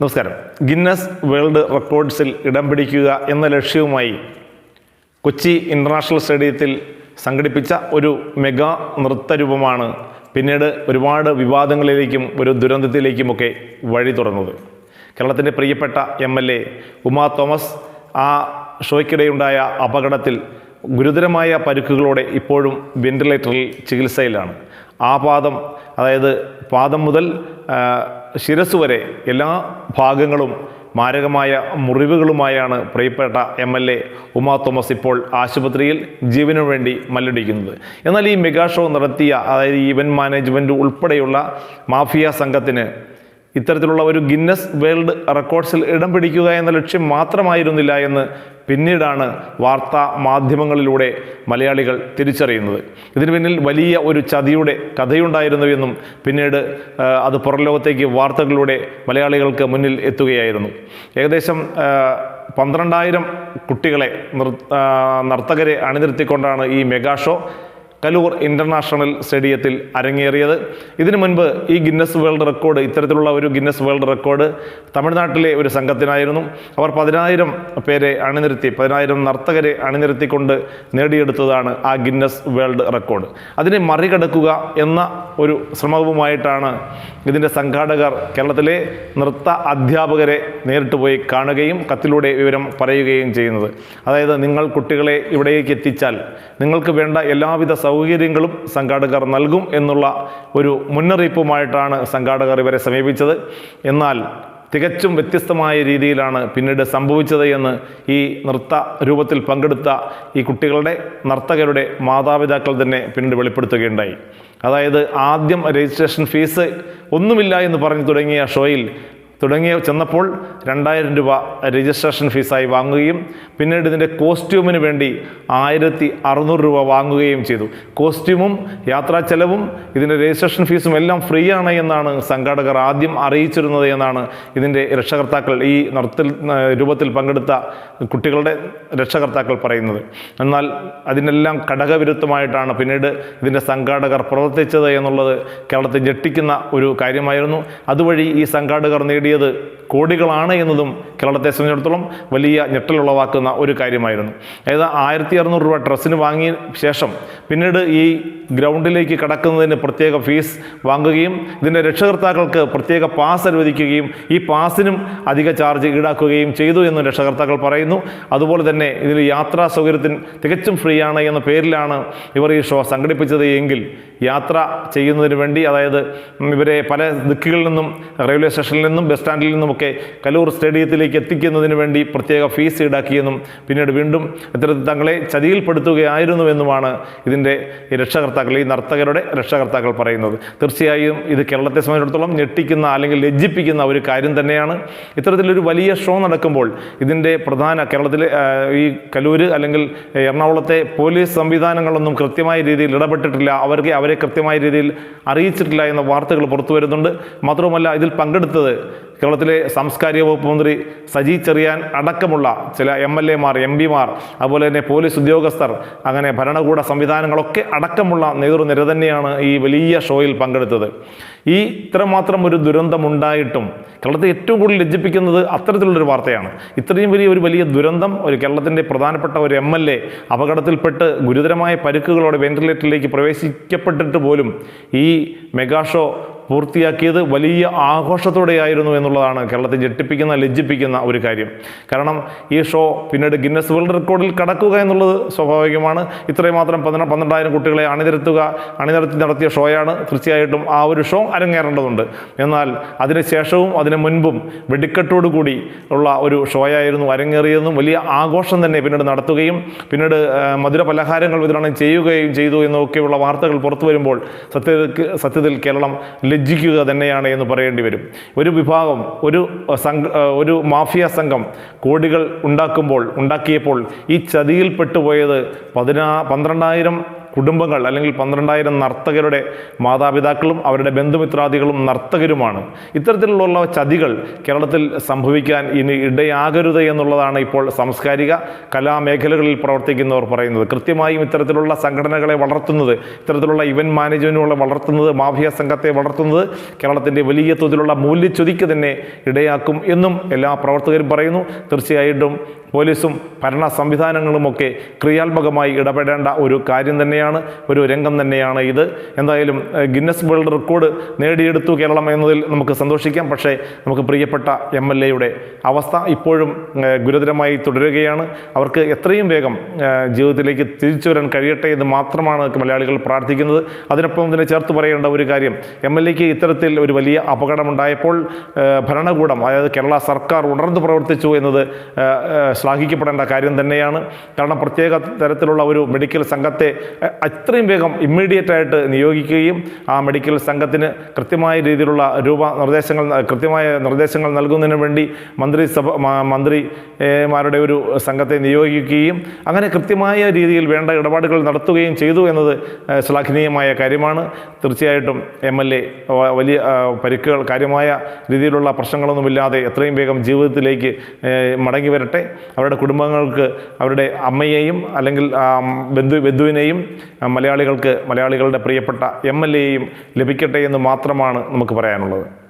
നമസ്കാരം. Guinness world റെക്കോർഡ്സിൽ ഇടം പിടിക്കുക എന്ന ലക്ഷ്യവുമായി കൊച്ചി ഇന്റർനാഷണൽ സ്റ്റേഡിയത്തിൽ സംഘടിപ്പിച്ച ഒരു മെഗാ നൃത്തരൂപമാണ് പിന്നീട് ഒരുപാട് വിവാദങ്ങളിലേക്കും ഒരു ദുരന്തത്തിലേക്കുമൊക്കെ വഴി തുറന്നത്. കേരളത്തിന്റെ പ്രിയപ്പെട്ട M L A Uma Thomas ആ ഷോയ്ക്കിടെയുണ്ടായ അപകടത്തിൽ ഗുരുതരമായ പരുക്കുകളോടെ ഇപ്പോഴും വെന്റിലേറ്ററിൽ ചികിത്സയിലാണ്. ആ പാദം അതായത് പാദം മുതൽ ശിരസ് വരെ എല്ലാ ഭാഗങ്ങളും മാരകമായ മുറിവുകളുമായാണ് പ്രിയപ്പെട്ട M L A Uma Thomas ഇപ്പോൾ ആശുപത്രിയിൽ ജീവനു വേണ്ടി മല്ലടിക്കുന്നത്. എന്നാൽ ഈ മെഗാ ഷോ നടത്തിയ അതായത് ഈവന്റ് മാനേജ്മെന്റ് ഉൾപ്പെടെയുള്ള മാഫിയ സംഘത്തിന് ഇത്തരത്തിലുള്ള ഒരു ഗിന്നസ് വേൾഡ് റെക്കോർഡ്സിൽ ഇടം പിടിക്കുക എന്ന ലക്ഷ്യം മാത്രമായിരുന്നില്ല എന്ന് പിന്നീടാണ് വാർത്താ മാധ്യമങ്ങളിലൂടെ മലയാളികൾ തിരിച്ചറിയുന്നത്. ഇതിനു പിന്നിൽ വലിയ ഒരു ചതിയുടെ കഥയുണ്ടായിരുന്നുവെന്നും പിന്നീട് അത് പുറംലോകത്തേക്ക് വാർത്തകളിലൂടെ മലയാളികൾക്ക് മുന്നിൽ എത്തുകയായിരുന്നു. ഏകദേശം പന്ത്രണ്ടായിരം കുട്ടികളെ നർത്തകരെ അണിനിർത്തിക്കൊണ്ടാണ് ഈ മെഗാ ഷോ കലൂർ ഇന്റർനാഷണൽ സ്റ്റേഡിയത്തിൽ അരങ്ങേറിയത്. ഇതിനു മുൻപ് ഈ ഗിന്നസ് വേൾഡ് റെക്കോർഡ് ഇത്തരത്തിലുള്ള ഒരു ഗിന്നസ് വേൾഡ് റെക്കോർഡ് തമിഴ്നാട്ടിലെ ഒരു സംഘത്തിനായിരുന്നു. അവർ പതിനായിരം പേരെ അണിനിരത്തി പതിനായിരം നർത്തകരെ അണിനിരത്തിക്കൊണ്ട് നേടിയെടുത്തതാണ് ആ ഗിന്നസ് വേൾഡ് റെക്കോർഡ്. അതിനെ മറികടക്കുക എന്ന ഒരു ശ്രമവുമായിട്ടാണ് ഇതിന്റെ സംഘാടകർ കേരളത്തിലെ നൃത്ത അധ്യാപകരെ നേരിട്ട് പോയി കാണുകയും കത്തിലൂടെ വിവരം പറയുകയും ചെയ്യുന്നത്. അതായത് നിങ്ങൾ കുട്ടികളെ ഇവിടേക്ക് എത്തിച്ചാൽ നിങ്ങൾക്ക് വേണ്ട എല്ലാവിധ സൗകര്യങ്ങളും സംഘാടകർ നൽകും എന്നുള്ള ഒരു മുന്നറിയിപ്പുമായിട്ടാണ് സംഘാടകർ ഇവരെ സമീപിച്ചത്. എന്നാൽ തികച്ചും വ്യത്യസ്തമായ രീതിയിലാണ് പിന്നീട് സംഭവിച്ചത് എന്ന് ഈ നൃത്ത രൂപത്തിൽ പങ്കെടുത്ത ഈ കുട്ടികളുടെ നർത്തകരുടെ മാതാപിതാക്കൾ തന്നെ പിന്നീട് വെളിപ്പെടുത്തുകയുണ്ടായി. അതായത് ആദ്യം രജിസ്ട്രേഷൻ ഫീസ് ഒന്നുമില്ല എന്ന് പറഞ്ഞു തുടങ്ങിയ ഷോയിൽ തുടങ്ങിയ ചെന്നപ്പോൾ രണ്ടായിരം രൂപ രജിസ്ട്രേഷൻ ഫീസായി വാങ്ങുകയും പിന്നീട് ഇതിന്റെ കോസ്റ്റ്യൂമിന് വേണ്ടി ആയിരത്തി അറുന്നൂറ് രൂപ വാങ്ങുകയും ചെയ്തു. കോസ്റ്റ്യൂമും യാത്രാ ചെലവും ഇതിന്റെ രജിസ്ട്രേഷൻ ഫീസും എല്ലാം ഫ്രീ ആണ് എന്നാണ് സംഘാടകർ ആദ്യം അറിയിച്ചിരുന്നത് എന്നാണ് ഇതിന്റെ രക്ഷകർത്താക്കൾ ഈ നൃത്ത രൂപത്തിൽ പങ്കെടുത്ത കുട്ടികളുടെ രക്ഷകർത്താക്കൾ പറയുന്നത്. എന്നാൽ അതിനെല്ലാം ഘടകവിരുദ്ധമായിട്ടാണ് പിന്നീട് ഇതിന്റെ സംഘാടകർ പ്രവർത്തിച്ചത് എന്നുള്ളത് കേരളത്തെ ഞെട്ടിക്കുന്ന ഒരു കാര്യമായിരുന്നു. അതുവഴി ഈ സംഘാടകർ നേടിയത് കോടികളാണ് എന്നതും കേരളത്തെ സംബന്ധിച്ചിടത്തോളം വലിയ ഞെട്ടലുളവാക്കുന്ന ഒരു കാര്യമായിരുന്നു. അതായത് ആയിരത്തി അറുന്നൂറ് രൂപ ഡ്രസ്സിന് വാങ്ങിയ ശേഷം പിന്നീട് ഈ ഗ്രൗണ്ടിലേക്ക് കടക്കുന്നതിന് പ്രത്യേക ഫീസ് വാങ്ങുകയും ഇതിന്റെ രക്ഷകർത്താക്കൾക്ക് പ്രത്യേക പാസ് അനുവദിക്കുകയും ഈ പാസിനും അധിക ചാർജ് ഈടാക്കുകയും ചെയ്തു എന്ന് രക്ഷകർത്താക്കൾ പറയുന്നു. അതുപോലെ തന്നെ ഇതിൽ യാത്രാ സൗകര്യത്തിന് തികച്ചും ഫ്രീ ആണ് എന്ന പേരിലാണ് ഇവർ ഈ ഷോ സംഘടിപ്പിച്ചത് എങ്കിൽ യാത്ര ചെയ്യുന്നതിന് വേണ്ടി അതായത് ഇവരെ പല ദിക്കുകളിൽ നിന്നും റെയിൽവേ സ്റ്റേഷനിൽ നിന്നും ബസ് സ്റ്റാൻഡിൽ നിന്നുമൊക്കെ കലൂർ സ്റ്റേഡിയത്തിലേക്ക് എത്തിക്കുന്നതിന് വേണ്ടി പ്രത്യേക ഫീസ് ഈടാക്കിയെന്നും പിന്നീട് വീണ്ടും ഇത്തരത്തിൽ തങ്ങളെ ചതിയിൽപ്പെടുത്തുകയായിരുന്നുവെന്നുമാണ് ഇതിന്റെ ഈ രക്ഷകർത്താക്കൾ ഈ നർത്തകരുടെ രക്ഷകർത്താക്കൾ പറയുന്നത്. തീർച്ചയായും ഇത് കേരളത്തെ സംബന്ധിച്ചിടത്തോളം ഞെട്ടിക്കുന്ന അല്ലെങ്കിൽ ലജ്ജിപ്പിക്കുന്ന ഒരു കാര്യം തന്നെയാണ്. ഇത്തരത്തിലൊരു വലിയ ഷോ നടക്കുമ്പോൾ ഇതിന്റെ പ്രധാന കേരളത്തിലെ ഈ കലൂര് അല്ലെങ്കിൽ എറണാകുളത്തെ പോലീസ് സംവിധാനങ്ങളൊന്നും കൃത്യമായ രീതിയിൽ ഇടപെട്ടിട്ടില്ല. അവർക്ക് അവരെ കൃത്യമായ രീതിയിൽ അറിയിച്ചിട്ടില്ല എന്ന വാർത്തകൾ പുറത്തു വരുന്നുണ്ട്. മാത്രവുമല്ല ഇതിൽ പങ്കെടുത്തത് കേരളത്തിലെ സാംസ്കാരിക വകുപ്പ് മന്ത്രി സജി ചെറിയാൻ അടക്കമുള്ള ചില എം എൽ എമാർ എം പിമാർ അതുപോലെ തന്നെ പോലീസ് ഉദ്യോഗസ്ഥർ അങ്ങനെ ഭരണകൂട സംവിധാനങ്ങളൊക്കെ അടക്കമുള്ള നേതൃനിര തന്നെയാണ് ഈ വലിയ ഷോയിൽ പങ്കെടുത്തത്. ഈ ഇത്രമാത്രം ഒരു ദുരന്തമുണ്ടായിട്ടും കേരളത്തെ ഏറ്റവും കൂടുതൽ ലജ്ജിപ്പിക്കുന്നത് അത്തരത്തിലുള്ളൊരു വാർത്തയാണ്. ഇത്രയും വലിയ ഒരു വലിയ ദുരന്തം ഒരു കേരളത്തിന്റെ പ്രധാനപ്പെട്ട ഒരു എം എൽ എ അപകടത്തിൽപ്പെട്ട് ഗുരുതരമായ പരുക്കുകളോടെ വെന്റിലേറ്ററിലേക്ക് പ്രവേശിക്കപ്പെട്ടിട്ട് പോലും ഈ മെഗാ ഷോ പൂർത്തിയാക്കിയത് വലിയ ആഘോഷത്തോടെയായിരുന്നു എന്നുള്ളതാണ് കേരളത്തെ ഞെട്ടിപ്പിക്കുന്ന ലജ്ജിപ്പിക്കുന്ന ഒരു കാര്യം. കാരണം ഈ ഷോ പിന്നീട് ഗിന്നസ് വേൾഡ് റെക്കോർഡിൽ കടക്കുക എന്നുള്ളത് സ്വാഭാവികമാണ്. ഇത്രയും മാത്രം പന്ത്രണ്ട് പന്ത്രണ്ടായിരം കുട്ടികളെ അണിനിരത്തുക അണിനിരത്തി നടത്തിയ ഷോയാണ് തീർച്ചയായിട്ടും ആ ഒരു ഷോ അരങ്ങേറേണ്ടതുണ്ട്. എന്നാൽ അതിനുശേഷവും അതിനു മുൻപും വെടിക്കെട്ടോടുകൂടി ഉള്ള ഒരു ഷോയായിരുന്നു അരങ്ങേറിയതെന്നും വലിയ ആഘോഷം തന്നെ പിന്നീട് നടത്തുകയും പിന്നീട് മധുര പലഹാരങ്ങൾ വിതരണം ചെയ്യുകയും ചെയ്തു എന്നൊക്കെയുള്ള വാർത്തകൾ പുറത്തു വരുമ്പോൾ സത്യത്തിൽ സത്യത്തിൽ കേരളം ലജ്ജിക്കുക തന്നെയാണ് എന്ന് പറയേണ്ടി വരും. ഒരു വിഭാഗം ഒരു സംഘ ഒരു മാഫിയ സംഘം കോടികൾ ഉണ്ടാക്കുമ്പോൾ ഉണ്ടാക്കിയപ്പോൾ ഈ ചതിയിൽ പെട്ടുപോയത് പതിനാ പന്ത്രണ്ടായിരം കുടുംബങ്ങൾ അല്ലെങ്കിൽ പന്ത്രണ്ടായിരം നർത്തകരുടെ മാതാപിതാക്കളും അവരുടെ ബന്ധുമിത്രാദികളും നർത്തകരുമാണ്. ഇത്തരത്തിലുള്ള ചതികൾ കേരളത്തിൽ സംഭവിക്കാൻ ഇനി ഇടയാകരുത് എന്നുള്ളതാണ് ഇപ്പോൾ സാംസ്കാരിക കലാമേഖലകളിൽ പ്രവർത്തിക്കുന്നവർ പറയുന്നത്. കൃത്യമായും ഇത്തരത്തിലുള്ള സംഘടനകളെ വളർത്തുന്നത് ഇത്തരത്തിലുള്ള ഇവന്റ് മാനേജ്മെന്റുകളെ വളർത്തുന്നത് മാഫിയ സംഘത്തെ വളർത്തുന്നത് കേരളത്തിന്റെ വലിയ തോതിലുള്ള മൂല്യച്യുതിക്ക് തന്നെ ഇടയാക്കും എന്നും എല്ലാ പ്രവർത്തകരും പറയുന്നു. തീർച്ചയായിട്ടും പോലീസും ഭരണ സംവിധാനങ്ങളുമൊക്കെ ക്രിയാത്മകമായി ഇടപെടേണ്ട ഒരു കാര്യം തന്നെയാണ് ഒരു രംഗം തന്നെയാണ് ഇത്. എന്തായാലും ഗിന്നസ് വേൾഡ് റെക്കോർഡ് നേടിയെടുത്തു കേരളം എന്നതിൽ നമുക്ക് സന്തോഷിക്കാം. പക്ഷേ നമുക്ക് പ്രിയപ്പെട്ട എം എൽ എയുടെ അവസ്ഥ ഇപ്പോഴും ഗുരുതരമായി തുടരുകയാണ്. അവർക്ക് എത്രയും വേഗം ജീവിതത്തിലേക്ക് തിരിച്ചു വരാൻ കഴിയട്ടെ എന്ന് മാത്രമാണ് മലയാളികൾ പ്രാർത്ഥിക്കുന്നത്. അതിനൊപ്പം തന്നെ ചേർത്ത് പറയേണ്ട ഒരു കാര്യം എം എൽ എക്ക് ഇത്തരത്തിൽ ഒരു വലിയ അപകടമുണ്ടായപ്പോൾ ഭരണകൂടം അതായത് കേരള സർക്കാർ ഉണർന്നു പ്രവർത്തിച്ചു എന്നത് ശ്ലാഘിക്കപ്പെടേണ്ട കാര്യം തന്നെയാണ്. കാരണം പ്രത്യേക തരത്തിലുള്ള ഒരു മെഡിക്കൽ സംഘത്തെ അത്രയും വേഗം ഇമ്മീഡിയറ്റ് ആയിട്ട് നിയോഗിക്കുകയും ആ മെഡിക്കൽ സംഘത്തിന് കൃത്യമായ രീതിയിലുള്ള രൂപ നിർദ്ദേശങ്ങൾ കൃത്യമായ നിർദ്ദേശങ്ങൾ നൽകുന്നതിന് വേണ്ടി മന്ത്രിസഭ മന്ത്രിമാരുടെ ഒരു സംഘത്തെ നിയോഗിക്കുകയും അങ്ങനെ കൃത്യമായ രീതിയിൽ വേണ്ട ഇടപാടുകൾ നടത്തുകയും ചെയ്തു എന്നത് ശ്ലാഘനീയമായ കാര്യമാണ്. തീർച്ചയായിട്ടും എം എൽ എ വലിയ പരിക്കുകൾ കാര്യമായ രീതിയിലുള്ള പ്രശ്നങ്ങളൊന്നുമില്ലാതെ എത്രയും വേഗം ജീവിതത്തിലേക്ക് മടങ്ങി വരട്ടെ. അവരുടെ കുടുംബങ്ങൾക്ക് അവരുടെ അമ്മയെയും അല്ലെങ്കിൽ ബന്ധു ബന്ധുവിനെയും മലയാളികൾക്ക് മലയാളികളുടെ പ്രിയപ്പെട്ട എം എൽ എയും ലഭിക്കട്ടെ എന്ന് മാത്രമാണ് നമുക്ക് പറയാനുള്ളത്.